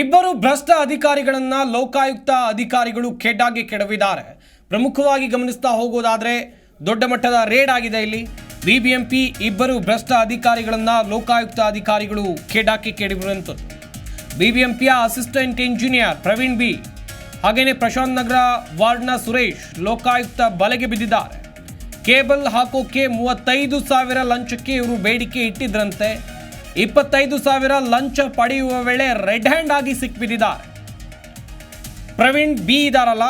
ಇಬ್ಬರು ಭ್ರಷ್ಟ ಅಧಿಕಾರಿಗಳನ್ನ ಲೋಕಾಯುಕ್ತ ಅಧಿಕಾರಿಗಳು ಕೆಡ್ಡಾಗಿ ಕೆಡವಿದ್ದಾರೆ. ಪ್ರಮುಖವಾಗಿ ಗಮನಿಸ್ತಾ ಹೋಗೋದಾದ್ರೆ ದೊಡ್ಡ ಮಟ್ಟದ ರೇಡ್ ಆಗಿದೆ ಇಲ್ಲಿ. ಬಿಬಿಎಂಪಿ ಇಬ್ಬರು ಭ್ರಷ್ಟ ಅಧಿಕಾರಿಗಳನ್ನ ಲೋಕಾಯುಕ್ತ ಅಧಿಕಾರಿಗಳು ಕೆಡಾಕಿ ಕೆಡವಿರುವಂಥದ್ದು. ಬಿಬಿಎಂಪಿಯ ಅಸಿಸ್ಟೆಂಟ್ ಇಂಜಿನಿಯರ್ ಪ್ರವೀಣ್ ಬಿ ಹಾಗೆಯೇ ಪ್ರಶಾಂತ್ ನಗರ ವಾರ್ಡ್ನ ಸುರೇಶ್ ಲೋಕಾಯುಕ್ತ ಬಲೆಗೆ ಬಿದ್ದಿದ್ದಾರೆ. ಕೇಬಲ್ ಹಾಕೋಕೆ ಮೂವತ್ತೈದು ಸಾವಿರ ಲಂಚಕ್ಕೆ ಇವರು ಬೇಡಿಕೆ ಇಟ್ಟಿದ್ರಂತೆ. ಇಪ್ಪತ್ತೈದು ಸಾವಿರ ಲಂಚ ಪಡೆಯುವ ವೇಳೆ ರೆಡ್ ಹ್ಯಾಂಡ್ ಆಗಿ ಸಿಕ್ಬಿದ್ದಿದ್ದಾರೆ ಪ್ರವೀಣ್ ಬಿ ಇದಾರಲ್ಲ.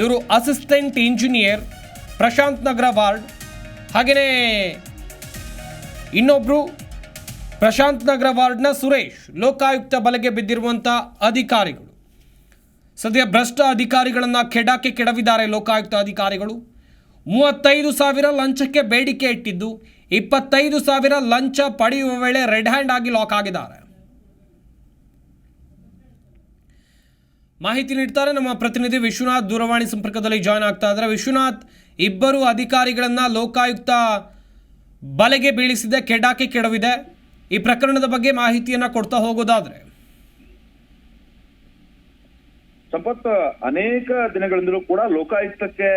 ಇವರು assistant engineer Prashanth Nagar ward. ಹಾಗೆಯೇ ಇನ್ನೊಬ್ರು ಪ್ರಶಾಂತ್ ನಗರ ವಾರ್ಡ್ನ ಸುರೇಶ್, ಲೋಕಾಯುಕ್ತ ಬಲೆಗೆ ಬಿದ್ದಿರುವಂಥ ಅಧಿಕಾರಿಗಳು. ಸದ್ಯ ಭ್ರಷ್ಟ ಅಧಿಕಾರಿಗಳನ್ನು ಕೆಡಾಕೆ ಕೆಡವಿದ್ದಾರೆ ಲೋಕಾಯುಕ್ತ ಅಧಿಕಾರಿಗಳು. ಮೂವತ್ತೈದು ಸಾವಿರ ಲಂಚಕ್ಕೆ ಬೇಡಿಕೆ ಇಟ್ಟಿದ್ದು. ಇಪ್ಪತ್ತೈದು ಸಾವಿರ ಲಂಚ ಪಡೆಯುವ ವೇಳೆ ರೆಡ್ ಹ್ಯಾಂಡ್ ಆಗಿ ಲಾಕ್ ಆಗಿದ್ದಾರೆ. ಮಾಹಿತಿ ನೀಡ್ತಾರೆ ನಮ್ಮ ಪ್ರತಿನಿಧಿ ವಿಶ್ವನಾಥ್ ದೂರವಾಣಿ ಸಂಪರ್ಕದಲ್ಲಿ ಜಾಯ್ನ್ ಆಗ್ತಾ ಇದ್ದಾರೆ. ವಿಶ್ವನಾಥ್, ಇಬ್ಬರು ಅಧಿಕಾರಿಗಳನ್ನು ಲೋಕಾಯುಕ್ತ ಬಲೆಗೆ ಬೀಳಿಸಿದೆ, ಕೆಡಾಕಿ ಕೆಡವಿದೆ. ಈ ಪ್ರಕರಣದ ಬಗ್ಗೆ ಮಾಹಿತಿಯನ್ನು ಕೊಡ್ತಾ ಹೋಗೋದಾದ್ರೆ. ಸಂಪತ್, ಅನೇಕ ದಿನಗಳಿಂದಲೂ ಕೂಡ ಲೋಕಾಯುಕ್ತಕ್ಕೆ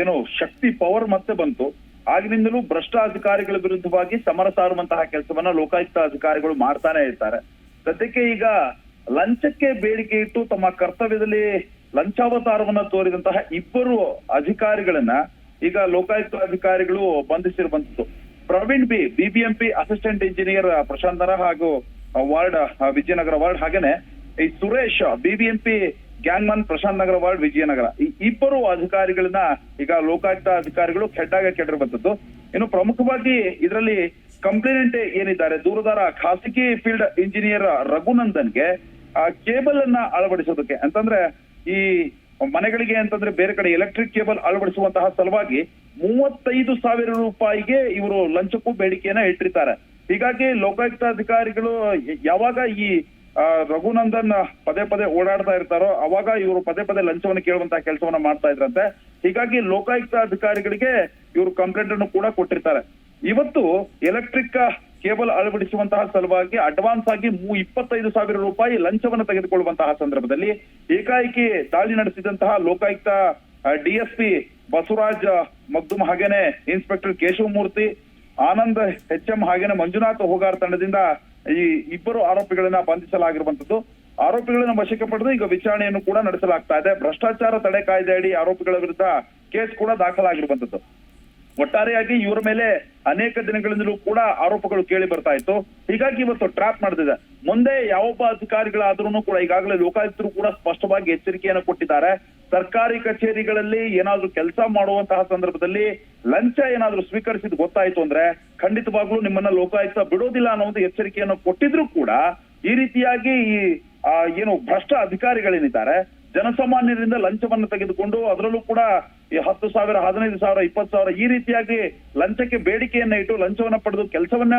ಏನು ಶಕ್ತಿ, ಪವರ್ ಮತ್ತೆ ಬಂತು. ಆಗಿನಿಂದಲೂ ಭ್ರಷ್ಟ ಅಧಿಕಾರಿಗಳ ವಿರುದ್ಧವಾಗಿ ಸಮರ ಸಾರುವಂತಹ ಕೆಲಸವನ್ನ ಲೋಕಾಯುಕ್ತ ಅಧಿಕಾರಿಗಳು ಮಾಡ್ತಾನೆ ಇರ್ತಾರೆ. ಸದ್ಯಕ್ಕೆ ಈಗ ಲಂಚಕ್ಕೆ ಬೇಡಿಕೆ ಇಟ್ಟು ತಮ್ಮ ಕರ್ತವ್ಯದಲ್ಲಿ ಲಂಚಾವತಾರವನ್ನ ತೋರಿದಂತಹ ಇಬ್ಬರು ಅಧಿಕಾರಿಗಳನ್ನ ಈಗ ಲೋಕಾಯುಕ್ತ ಅಧಿಕಾರಿಗಳು ಬಂಧಿಸಿರುವಂತದ್ದು. Praveen B BBMP assistant engineer ಪ್ರಶಾಂತರ ಹಾಗೂ ವಾರ್ಡ್, ವಿಜಯನಗರ ವಾರ್ಡ್ ಹಾಗೇನೆ ಈ Suresh BBMP gangman Prashanth Nagar ward, Vijayanagar. ಈ ಇಬ್ಬರು ಅಧಿಕಾರಿಗಳನ್ನ ಈಗ ಲೋಕಾಯುಕ್ತ ಅಧಿಕಾರಿಗಳು ಕೆಟ್ಟಾಗ ಬಂದದ್ದು ಇನ್ನು ಪ್ರಮುಖವಾಗಿ ಇದರಲ್ಲಿ ಕಂಪ್ಲೇನೆಂಟ್ ಏನಿದ್ದಾರೆ? ದೂರದಾರ ಖಾಸಗಿ ಫೀಲ್ಡ್ ಇಂಜಿನಿಯರ್ ರಘುನಂದನ್ಗೆ, ಆ ಕೇಬಲ್ ಅನ್ನ ಅಳವಡಿಸೋದಕ್ಕೆ. ಅಂತಂದ್ರೆ ಈ ಮನೆಗಳಿಗೆ ಅಂತಂದ್ರೆ ಬೇರೆ ಕಡೆ ಎಲೆಕ್ಟ್ರಿಕ್ ಕೇಬಲ್ ಅಳವಡಿಸುವಂತಹ ಸಲುವಾಗಿ ಮೂವತ್ತೈದು ಸಾವಿರ ರೂಪಾಯಿಗೆ ಇವರು ಲಂಚಕ್ಕೂ ಬೇಡಿಕೆಯನ್ನ ಇಟ್ಟಿರ್ತಾರೆ. ಹೀಗಾಗಿ ಲೋಕಾಯುಕ್ತ ಅಧಿಕಾರಿಗಳು ಯಾವಾಗ ಈ ರಘುನಂದನ್ ಪದೇ ಪದೇ ಓಡಾಡ್ತಾ ಇರ್ತಾರೋ, ಅವಾಗ ಇವರು ಪದೇ ಪದೇ ಲಂಚವನ್ನು ಕೇಳುವಂತಹ ಕೆಲಸವನ್ನ ಮಾಡ್ತಾ ಇದ್ರಂತೆ. ಹೀಗಾಗಿ ಲೋಕಾಯುಕ್ತ ಅಧಿಕಾರಿಗಳಿಗೆ ಇವರು ಕಂಪ್ಲೇಂಟ್ ಅನ್ನು ಕೂಡ ಕೊಟ್ಟಿರ್ತಾರೆ. ಇವತ್ತು ಎಲೆಕ್ಟ್ರಿಕ್ ಕೇಬಲ್ ಅಳವಡಿಸುವಂತಹ ಸಲುವಾಗಿ ಅಡ್ವಾನ್ಸ್ ಆಗಿ ಮೂ ಇಪ್ಪತ್ತೈದು ಸಾವಿರ ರೂಪಾಯಿ ಲಂಚವನ್ನು ತೆಗೆದುಕೊಳ್ಳುವಂತಹ ಸಂದರ್ಭದಲ್ಲಿ ಏಕಾಏಕಿ ದಾಳಿ ನಡೆಸಿದಂತಹ ಲೋಕಾಯುಕ್ತ ಡಿಎಸ್ಪಿ ಬಸವರಾಜ್ ಮಗ್ದುಮ್ ಹಾಗೇನೆ inspector Keshavamurthy, Anand H M ಹಾಗೇನೆ ಮಂಜುನಾಥ್ ಹೋಗಾರ್ ತಂಡದಿಂದ ಈ ಇಬ್ಬರು ಆರೋಪಿಗಳನ್ನ ಬಂಧಿಸಲಾಗಿರುವಂತದ್ದು ಆರೋಪಿಗಳನ್ನ ವಶಕ್ಕೆ ಪಡೆದು ಈಗ ವಿಚಾರಣೆಯನ್ನು ಕೂಡ ನಡೆಸಲಾಗ್ತಾ ಇದೆ. ಭ್ರಷ್ಟಾಚಾರ ತಡೆ ಕಾಯ್ದೆ ಅಡಿ ಆರೋಪಿಗಳ ವಿರುದ್ಧ ಕೇಸ್ ಕೂಡ ದಾಖಲಾಗಿರುವಂತದ್ದು ಒಟ್ಟಾರೆಯಾಗಿ ಇವರ ಮೇಲೆ ಅನೇಕ ದಿನಗಳಿಂದಲೂ ಕೂಡ ಆರೋಪಗಳು ಕೇಳಿ ಬರ್ತಾ ಇತ್ತು. ಹೀಗಾಗಿ ಇವತ್ತು ಟ್ರ್ಯಾಪ್ ನಡೆದಿದೆ. ಮುಂದೆ ಯಾವೊಬ್ಬ ಅಧಿಕಾರಿಗಳಾದ್ರೂ ಕೂಡ ಈಗಾಗಲೇ ಲೋಕಾಯುಕ್ತರು ಕೂಡ ಸ್ಪಷ್ಟವಾಗಿ ಎಚ್ಚರಿಕೆಯನ್ನು ಕೊಟ್ಟಿದ್ದಾರೆ. ಸರ್ಕಾರಿ ಕಚೇರಿಗಳಲ್ಲಿ ಏನಾದ್ರೂ ಕೆಲಸ ಮಾಡುವಂತಹ ಸಂದರ್ಭದಲ್ಲಿ ಲಂಚ ಏನಾದ್ರೂ ಸ್ವೀಕರಿಸಿದ್ ಗೊತ್ತಾಯ್ತು ಅಂದ್ರೆ ಖಂಡಿತವಾಗ್ಲೂ ನಿಮ್ಮನ್ನ ಲೋಕಾಯುಕ್ತ ಬಿಡೋದಿಲ್ಲ ಅನ್ನೋ ಒಂದು ಎಚ್ಚರಿಕೆಯನ್ನು ಕೊಟ್ಟಿದ್ರು ಕೂಡ ಈ ರೀತಿಯಾಗಿ ಈ ಏನು ಭ್ರಷ್ಟ ಅಧಿಕಾರಿಗಳೇನಿದ್ದಾರೆ ಜನಸಾಮಾನ್ಯರಿಂದ ಲಂಚವನ್ನು ತೆಗೆದುಕೊಂಡು ಅದರಲ್ಲೂ ಕೂಡ ಈ ಹತ್ತು ಸಾವಿರ ಹದಿನೈದು ಸಾವಿರ ಇಪ್ಪತ್ತು ಸಾವಿರ ಈ ರೀತಿಯಾಗಿ ಲಂಚಕ್ಕೆ ಬೇಡಿಕೆಯನ್ನ ಇಟ್ಟು ಲಂಚವನ್ನ ಪಡೆದು ಕೆಲಸವನ್ನೇ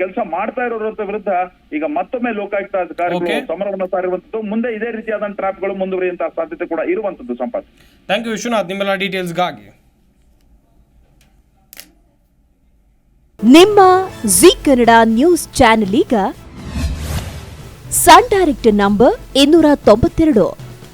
ಕೆಲಸ ಮಾಡ್ತಾ ಇರೋರ ವಿರುದ್ಧ ಈಗ ಮತ್ತೊಮ್ಮೆ ಲೋಕಾಯುಕ್ತ ಅಧಿಕಾರಿಗಳು ಸಮರವನ್ನು ಸಾರಿರುವಂತದ್ದು ಮುಂದೆ ಇದೇ ರೀತಿಯಾದ ಟ್ರಾಪ್ಗಳು ಮುಂದುವರಿಯುವಂತಹ ಸಾಧ್ಯತೆ ಕೂಡ ಇರುವಂತದ್ದು ಸಂಪತ್ ಥ್ಯಾಂಕ್ ಯು ವಿಶ್ವನಾಥ್. ನಿಮ್ಮೆಲ್ಲ ಡೀಟೇಲ್ಸ್ಗಾಗಿ ನಿಮ್ಮ ಜಿ ಕನ್ನಡ ನ್ಯೂಸ್ ಚಾನೆಲ್ ಈಗ ಸನ್ ಡೈರೆಕ್ಟ್ ನಂಬರ್ ಇನ್ನೂರ ತೊಂಬತ್ತೆರಡು.